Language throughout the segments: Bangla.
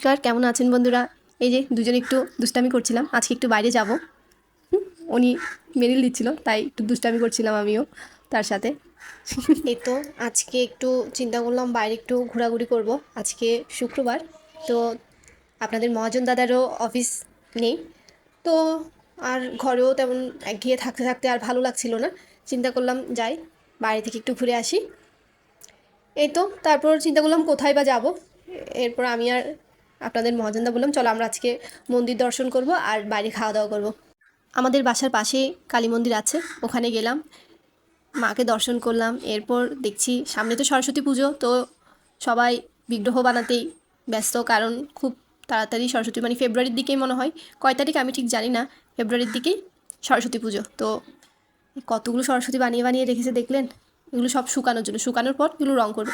নমস্কার, কেমন আছেন বন্ধুরা? এই যে দুজন একটু দুষ্টামি করছিলাম, আজকে একটু বাইরে যাব। উনি মেরিল দিচ্ছিল, তাই একটু দুষ্টামি করছিলাম আমিও তার সাথে। এই তো আজকে একটু চিন্তা করলাম, বাইরে একটু ঘোরাঘুরি করব। আজকে শুক্রবার, তো আপনাদের মহাজন দাদারও অফিস নেই। তো আর ঘরেও তেমন গিয়ে থাকতে থাকতে আর ভালো লাগছিল না। চিন্তা করলাম যাই, বাইরে থেকে একটু ঘুরে আসি। এই তো, তারপর চিন্তা করলাম কোথায় বা যাব। এরপর আমি আর আপনাদের মহাজনদা বললাম, চলো আমরা আজকে মন্দির দর্শন করব আর বাইরে খাওয়া দাওয়া করব। আমাদের বাসার পাশে কালী মন্দির আছে, ওখানে গেলাম। মাকে দর্শন করলাম, এরপর দেখছি সামনে তো সরস্বতী পুজো, তো সবাই বিগ্রহ বানাতেই ব্যস্ত, কারণ খুব তাড়াতাড়ি সরস্বতী মানে ফেব্রুয়ারির দিকেই মনে হয়, কয় তারিখ আমি ঠিক জানি না, ফেব্রুয়ারির দিকেই সরস্বতী পুজো। তো কতগুলো সরস্বতী বানিয়ে বানিয়ে রেখেছে দেখলেন? এগুলো সব শুকানোর জন্য, শুকানোর পর এগুলো রং করবে।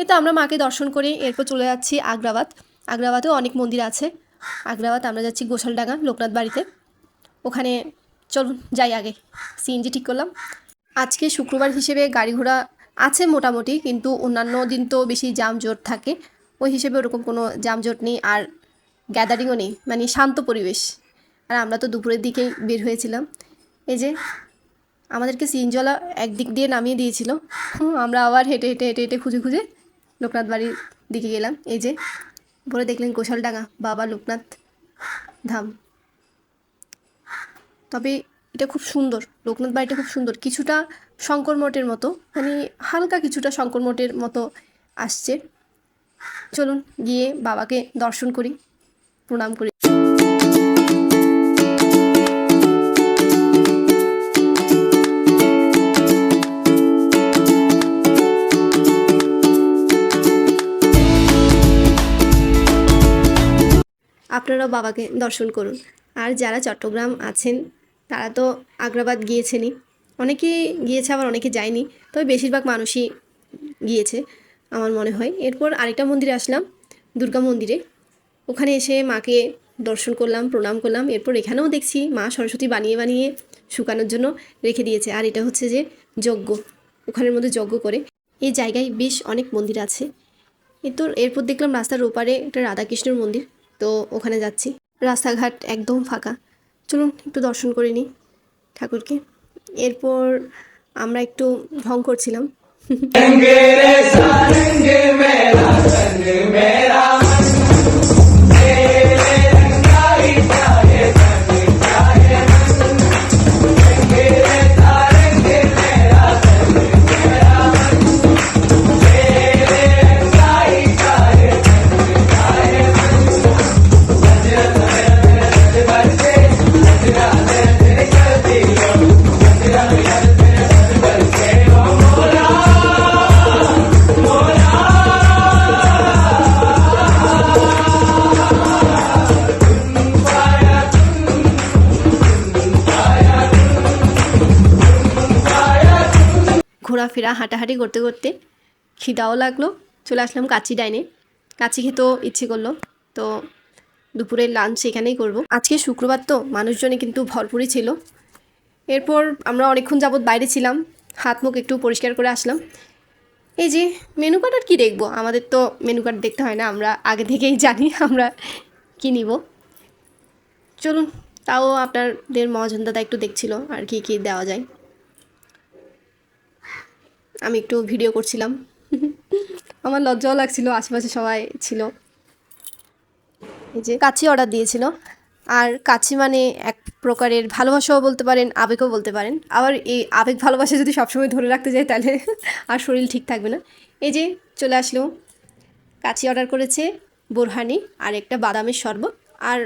এই তো আমরা মাকে দর্শন করে এরপর চলে যাচ্ছি আগ্রাবাদ। আগ্রাবাদেও অনেক মন্দির আছে। আগ্রাবাদ, আমরা যাচ্ছি গোসালডাঙ্গা, লোকনাথ বাড়িতে। ওখানে চলুন, যাই আগে। সিএনজি ঠিক করলাম। আজকে শুক্রবার হিসেবে গাড়ি ঘোড়া আছে মোটামুটি, কিন্তু অন্যান্য দিন তো বেশি জামজট থাকে। ওই হিসেবে ওরকম কোনো জামজট নেই আর গ্যাদারিংও নেই মানে শান্ত পরিবেশ। আর আমরা তো দুপুরের দিকেই বের হয়েছিলাম। এই যে, আমাদেরকে সিনজলা একদিক দিয়ে নামিয়ে দিয়েছিল। আমরা আবার হেঁটে হেঁটে হেঁটে হেঁটে খুঁজে খুঁজে লোকনাথ বাড়ির দিকে গেলাম। এই যে উপরে দেখলেন গোশালডাঙ্গা বাবা লোকনাথ ধাম। তবে এটা খুব সুন্দর, লোকনাথ বাড়িটা খুব সুন্দর। কিছুটা শঙ্কর মঠের মতো মানে হালকা কিছুটা শঙ্কর মঠের মতো আসছে। চলুন গিয়ে বাবাকে দর্শন করি, প্রণাম করি। আপনারাও বাবাকে দর্শন করুন। আর যারা চট্টগ্রাম আছেন, তারা তো আগ্রাবাদ গিয়েছেনই। অনেকেই গিয়েছে, আবার অনেকে যায়নি। তবে বেশিরভাগ মানুষই গিয়েছে, আমার মনে হয়। এরপর আরেকটা মন্দিরে আসলাম, দুর্গা মন্দিরে। ওখানে এসে মাকে দর্শন করলাম, প্রণাম করলাম। এরপর এখানেও দেখছি মা সরস্বতী বানিয়ে বানিয়ে শুকানোর জন্য রেখে দিয়েছে। আর এটা হচ্ছে যে যজ্ঞ, ওখানের মধ্যে যজ্ঞ করে। এই জায়গায় বেশ অনেক মন্দির আছে। এরপর এরপর দেখলাম রাস্তার ওপারে একটা রাধাকৃষ্ণের মন্দির। তো ওখানে যাচ্ছি। রাস্তাঘাট একদম ফাঁকা। চলুন একটু দর্শন করে নিই ঠাকুরকে। এরপর আমরা একটু ঢং করছিলাম। ঘোরাফেরা হাঁটাহাঁটি করতে করতে খিদাও লাগল, চলে আসলাম কাচি ডাইনে। কাচি খেতেও ইচ্ছে করল, তো দুপুরের লাঞ্চ এখানেই করব। আজকে শুক্রবার তো মানুষজনে কিন্তু ভরপুরই ছিল। এরপর আমরা অনেকক্ষণ যাবৎ বাইরে ছিলাম, হাত মুখ একটু পরিষ্কার করে আসলাম। এই যে মেনু কার্ড আর কী দেখব? আমাদের তো মেনু কার্ড দেখতে হয় না, আমরা আগে থেকেই জানি আমরা কী নিব। চলুন, তাও আপনাদের মহাজন দাদা একটু দেখছিল আর কি কি দেওয়া যায়। আমি একটু ভিডিও করছিলাম। আমার লজ্জাও লাগছিল, আশেপাশে সবাই ছিল। এই যে কাছি অর্ডার দিয়েছিল। আর কাছি মানে এক প্রকারের ভালোবাসাও বলতে পারেন, আবেগও বলতে পারেন। আবার এই আবেগ ভালোবাসা যদি সবসময় ধরে রাখতে যাই তাহলে আর শরীর ঠিক থাকবে না। এই যে চলে আসলো কাছি অর্ডার করেছে বোরহানি আর একটা বাদামের শরবত আর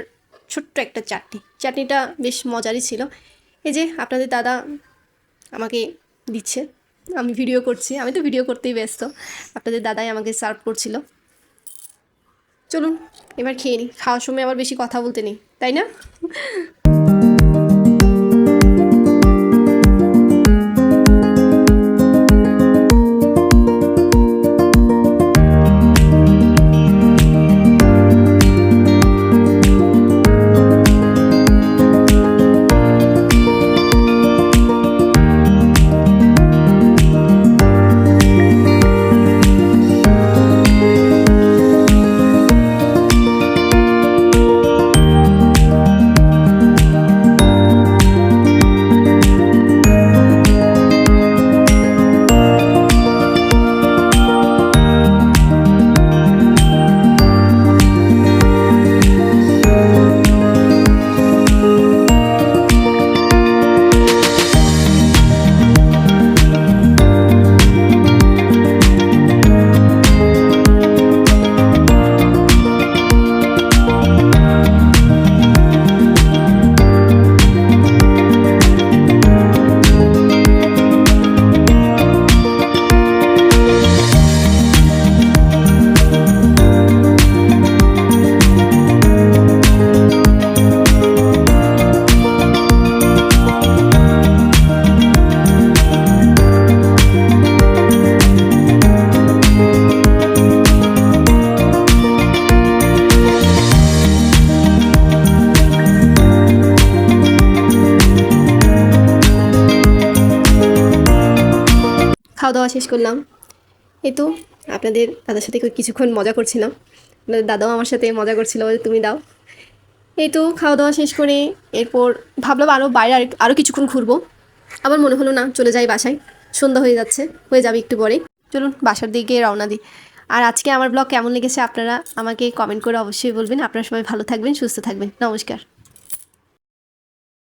ছোট্ট একটা চাটনি। চাটনিটা বেশ মজারই ছিল। এই যে আপনাদের দাদা আমাকে দিচ্ছে। আমি ভিডিও করছি। আমি তো ভিডিও করতেই ব্যস্ত। আপনাদের দাদাই আমাকে সার্ভ করছিল। চলুন, এবার খেয়ে নিই খাওয়ার সময় আবার বেশি কথা বলতে নেই, তাই না? খাওয়া দাওয়া শেষ করলাম। এই তো, আপনাদের দাদার সাথে কিছুক্ষণ মজা করছিলাম। আপনাদের দাদাও আমার সাথে মজা করছিল তুমি দাও। এই তো খাওয়া দাওয়া শেষ করে এরপর ভাবলাম আরও বাইরে আর আরও কিছুক্ষণ ঘুরবো। আবার মনে হলো না, চলে যাই বাসায়। সন্ধ্যা হয়ে যাচ্ছে, হয়ে যাবে একটু পরে। চলুন, বাসার দিকে রওনা দিই। আর আজকে আমার ব্লগ কেমন লেগেছে আপনারা আমাকে কমেন্ট করে অবশ্যই বলবেন। আপনারা সবাই ভালো থাকবেন, সুস্থ থাকবেন। নমস্কার।